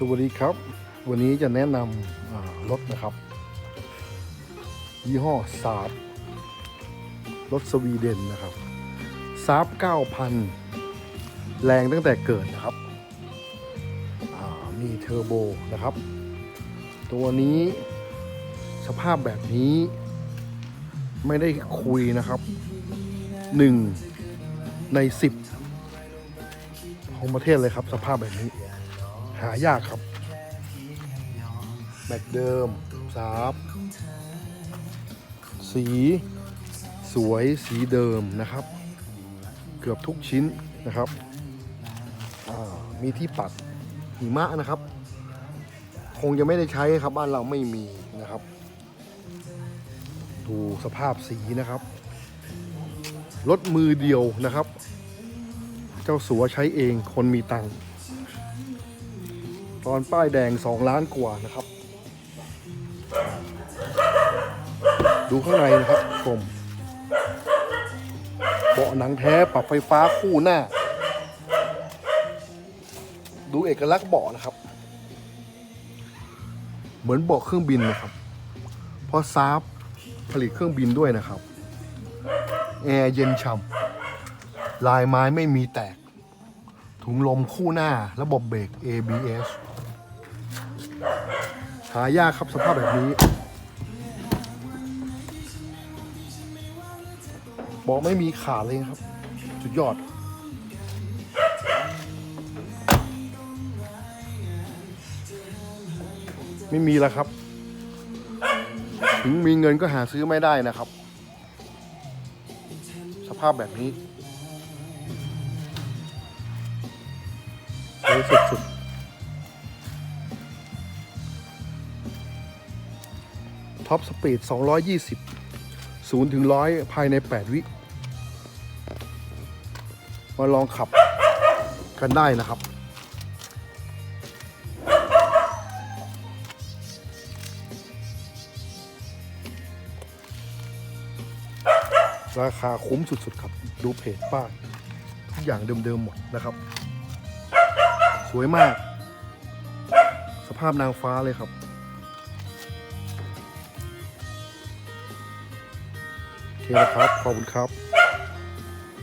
สวัสดีครับ วันนี้จะแนะนำรถนะครับ ยี่ห้อซาบรถสวีเดนนะครับซาบ9,000 แรงตั้งแต่เกิดนะครับ มีเทอร์โบนะครับ ตัวนี้สภาพแบบนี้ไม่ได้คุยนะครับ1ใน10ของประเทศเลยครับ สภาพแบบนี้ หายากครับ แม็กเดิมสาบสีสวยสีเดิมนะครับ เกือบทุกชิ้นนะครับมีที่ปัดหิมะนะครับ คงจะไม่ได้ใช้ครับบ้านเราไม่มีนะครับ ดูสภาพสีนะครับรถมือเดียวนะครับ เจ้าสัวใช้เองคนมีตังค์ ตอนป้ายแดง 2 ล้านกว่านะครับ ดูข้างในนะครับชมเบาะหนังแท้ปรับไฟฟ้าคู่หน้า ดูเอกลักษณ์เบาะนะครับ เหมือนเบาะเครื่องบินนะครับ เพราะซาบผลิตเครื่องบินด้วยนะครับ แอร์เย็นฉ่ำลายไม้ไม่มีแตก ถุงลมคู่หน้า ระบบเบรก ABS หายากครับสภาพแบบนี้ บอกไม่มีขาดเลยครับ สุดยอด ไม่มีแล้วครับ ถึงมีเงินก็หาซื้อไม่ได้นะครับ สภาพแบบนี้ เลยสุดๆท็อปสปีด 220 0ถึง100 ภายใน 8 วิ มาลองขับกันได้นะครับราคาคุ้มสุดๆครับ ดูเพจป้ายทุกอย่างเดิมๆหมดนะครับ สวยมาก สภาพนางฟ้าเลยครับ โอเคนะครับ ขอบคุณครับ